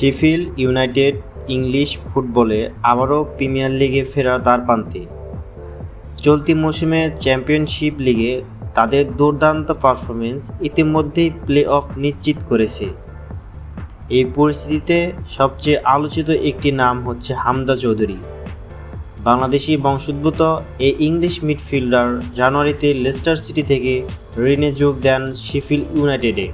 Sheffield United English ফুটবলে আবারও premier লিগে ফেরার দ্বারপ্রান্তে চলতি মৌসুমে চ্যাম্পিয়নশিপ লিগে তাদের দুর্দান্ত পারফরমেন্স ইতিমধ্যেই প্লে অফ নিশ্চিত করেছে। এই পরিস্থিতিতে সবচেয়ে আলোচিত একটি নাম হচ্ছে হামদা চৌধুরী। বাংলাদেশি বংশোদ্ভূত এই ইংলিশ মিডফিল্ডার জানুয়ারিতে লেস্টার সিটি থেকে ঋণে যোগ দেন শেফিল্ড ইউনাইটেডে।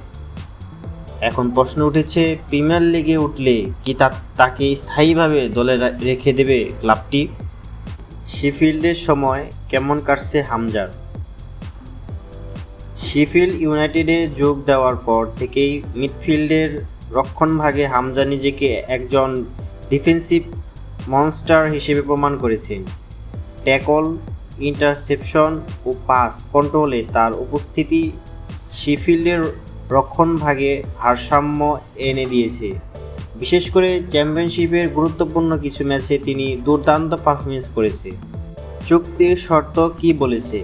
এখন প্রশ্ন উঠেছে প্রিমিয়ার লিগে উঠলে কি তাকে স্থায়ীভাবে দলে রেখে দেবে ক্লাবটি? শিফিল্ডের সময় কেমন কাটছে হামজার? শিফিল্ড ইউনাইটেডে যোগ দেওয়ার পর থেকেই মিডফিল্ডের রক্ষণভাগে হামজা নিজেকে একজন ডিফেন্সিভ মনস্টার হিসেবে প্রমাণ করেছেন। ট্যাকল ইন্টারসেপশন ও পাস কন্ট্রোলে তার উপস্থিতি শিফিল্ডের রক্ষণভাগে ভারসাম্য এনে দিয়েছে। বিশেষ করে চ্যাম্পিয়নশিপের গুরুত্বপূর্ণ কিছু ম্যাচে তিনি দুর্দান্ত পারফরমেন্স করেছে। চুক্তির শর্ত কি বলেছে?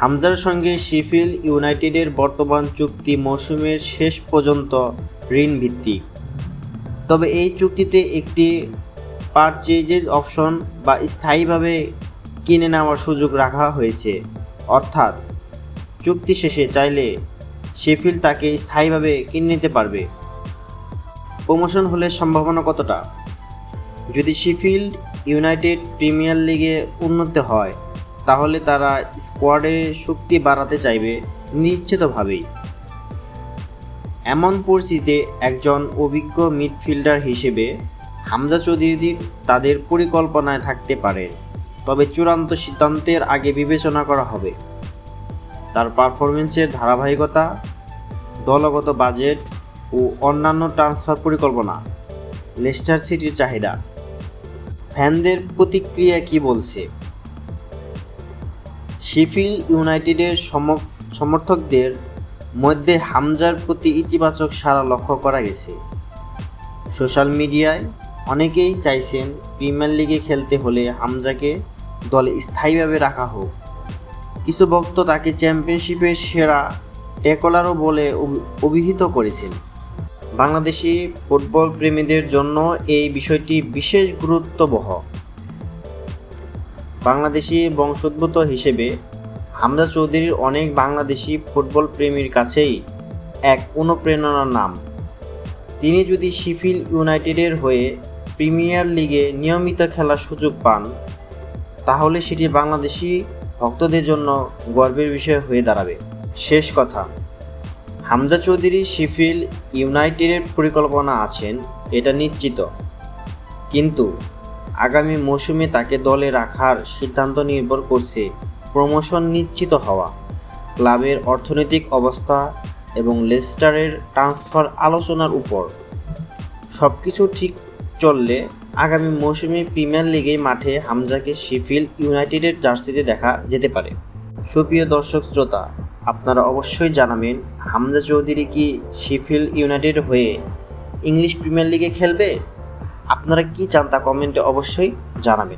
হামজার সঙ্গে শিফিল ইউনাইটেডের বর্তমান চুক্তি মৌসুমের শেষ পর্যন্ত ঋণ ভিত্তিক তবে এই চুক্তিতে একটি পারচেজেস অপশন বা স্থায়ীভাবে কিনে নেওয়ার সুযোগ রাখা হয়েছে। অর্থাৎ চুক্তি শেষে চাইলে শেফিল্ড তাকে স্থায়ীভাবে কিনে নিতে পারবে। প্রমোশন হলে সম্ভাবনা কতটা? যদি শেফিল্ড ইউনাইটেড প্রিমিয়ার লিগে উন্নত হয়, তাহলে তারা স্কোয়াডে শক্তি বাড়াতে চাইবে নিশ্চিতভাবেই। এমন পরিস্থিতিতে একজন অভিজ্ঞ মিডফিল্ডার হিসেবে হামজা চৌধুরী তাদের পরিকল্পনায় থাকতে পারে, তবে চূড়ান্ত সিদ্ধান্তের আগে বিবেচনা করা হবে। তার পারফরমেন্সের ধারাবাহিকতা, দলগত বাজেট ও অন্যান্য ট্রান্সফার পরিকল্পনা, লেস্টার সিটির চাহিদা। ফ্যানদের প্রতিক্রিয়া কি বলছে? শিফিল্ড ইউনাইটেডের সম- সমর্থকদের মধ্যে হামজার প্রতি ইতিবাচক সাড়া লক্ষ্য করা গেছে। সোশ্যাল মিডিয়ায় অনেকেই চাইছেন প্রিমিয়ার লিগে খেলতে হলে হামজাকে দলে স্থায়ীভাবে রাখা হোক। কিছু ভক্ত তাকে চ্যাম্পিয়নশিপের সেরা ট্যাকলারও বলে অভিহিত করেছেন। বাংলাদেশি ফুটবল প্রেমীদের জন্য এই বিষয়টি বিশেষ গুরুত্ববহ। বাংলাদেশি বংশোদ্ভূত হিসেবে হামজা চৌধুরীর অনেক বাংলাদেশি ফুটবল প্রেমীর কাছেই এক অনুপ্রেরণার নাম। তিনি যদি শিফিল ইউনাইটেডের হয়ে প্রিমিয়ার লিগে নিয়মিত খেলার সুযোগ পান, তাহলে সেটি বাংলাদেশি ভক্তদের জন্য গর্বের বিষয় হয়ে দাঁড়াবে। শেষ কথা। হামজা চৌধুরী শিফিল ইউনাইটেডের পরিকল্পনা আছেন, এটা নিশ্চিত। কিন্তু আগামী মৌসুমে তাকে দলে রাখার সিদ্ধান্ত নির্ভর করছে প্রমোশন নিশ্চিত হওয়া। ক্লাবের অর্থনৈতিক অবস্থা এবং লেস্টারের ট্রান্সফার আলোচনার উপর। সব কিছু ঠিক চললে আগামী মৌসুমে প্রিমিয়ার লিগে মাঠে হামজাকে শিফিল ইউনাইটেডের জার্সিতে দেখা যেতে পারে। সুপ্রিয় দর্শক শ্রোতা, আপনারা অবশ্যই জানাবেন, হামজা চৌধুরী কি শিফিল ইউনাইটেড হয়ে ইংলিশ প্রিমিয়ার লিগে খেলবে? আপনারা কি চান তা কমেন্টে অবশ্যই জানাবেন।